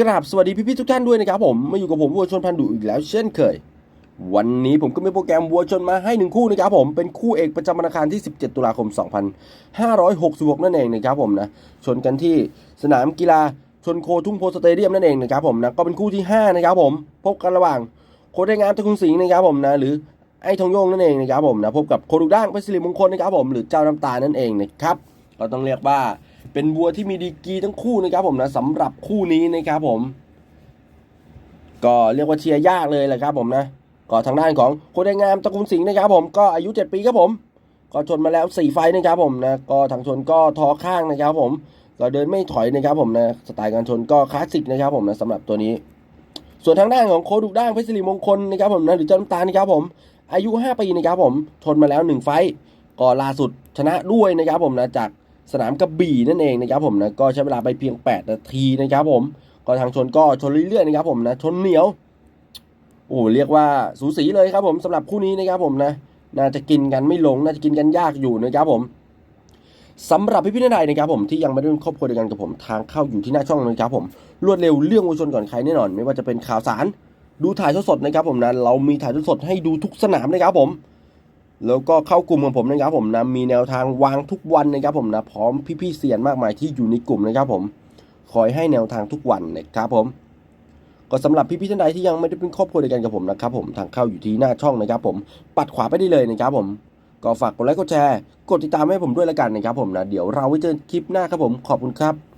กราบสวัสดีพี่ๆทุกท่านด้วยนะครับผมมาอยู่กับผมวัวชนพันดุอีกแล้วเช่นเคย วันนี้ผมก็มีโปรแกรมวัวชนมาให้หนึ่งคู่นะครับผมเป็นคู่เอกประจำวันอังคารที่ 17 ตุลาคม 2566 นั่นเองนะครับผมนะชนกันที่สนามกีฬาชนโคทุ่งโพสเตเดียมนั่นเองนะครับผมนะก็เป็นคู่ที่ 5 นะครับผม พบกันระหว่างโคดงามตะคุงสิงห์นะครับผมนะหรือไอ้ทองโยงนั่นเองนะครับผมนะพบกับโคดุด้างเป็นสิริมงคลนะครับผมหรือเจ้าน้ำตานั่นเองนะครับก็ต้องเรียกว่า เป็นวัวที่มีดีกีทั้งคู่นะครับผมนะสำหรับคู่นี้นะครับผม ก็เรียกว่าเชียร์ยากเลยแหละครับผมนะก็ทางด้านของโคดงามตระกูลสิงห์นะครับผมก็อายุ 7 ปีครับผม ก็ชนมาแล้ว 4 ไฟนะครับผมนะก็ทางชนก็ทอข้างนะครับผม ก็เดินไม่ถอยนะครับผมนะสไตล์การชนก็คลาสสิกนะครับผมนะสำหรับตัวนี้ ส่วนทางด้านของโคดุด้างเพชรศิริมงคลนะครับผมนะหรือเจ้าน้ำตาลนะครับผม อายุ 5 ปีนะครับผมชนมาแล้ว 1 ไฟก็ล่าสุดชนะด้วยนะครับผมนะจาก สนามกระบี่นั่นเองนะครับผมนะก็ใช้เวลาไปเพียง 8 นาทีนะครับผมก็ทางชนก็ชนเรื่อยๆนะครับผมนะชนเหนียวโอ้เรียกว่าสูสีเลยครับผมสำหรับคู่นี้นะครับผมนะน่าจะกินกันไม่ลงน่าจะกินกันยากอยู่นะครับผมสำหรับพี่พี่ๆท่านใดนะครับผมที่ยังไม่ได้ครอบครัวเดียวกันกับผมทางเข้าอยู่ที่หน้าช่องนะครับผมรวดเร็วเรื่องวัวชนก่อนใครแน่นอน ไม่ว่าจะเป็นข่าวสาร ดูถ่ายทอดสดนะครับผมนะเรามีถ่ายสดให้ดูทุกสนามนะครับผม แล้วก็เข้ากลุ่มของผมนะครับผมนะมีแนวทางวางทุกวันนะครับผมนะพร้อมพี่ๆเสียนมากมายที่อยู่ในกลุ่มนะครับผมคอยให้แนวทางทุกวันนะครับผม ก็สำหรับพี่ๆท่านใดที่ยังไม่ได้เป็นครอบครัวเดียวกันกับผมนะครับผมทางเข้าอยู่ที่หน้าช่องนะครับผมปัดขวาไปได้เลยนะครับผมก็ฝากกดไลค์กดแชร์ กดติดตามให้ผมด้วยละกันนะครับผมนะเดี๋ยวเราไว้เจอคลิปหน้าครับผมขอบคุณครับ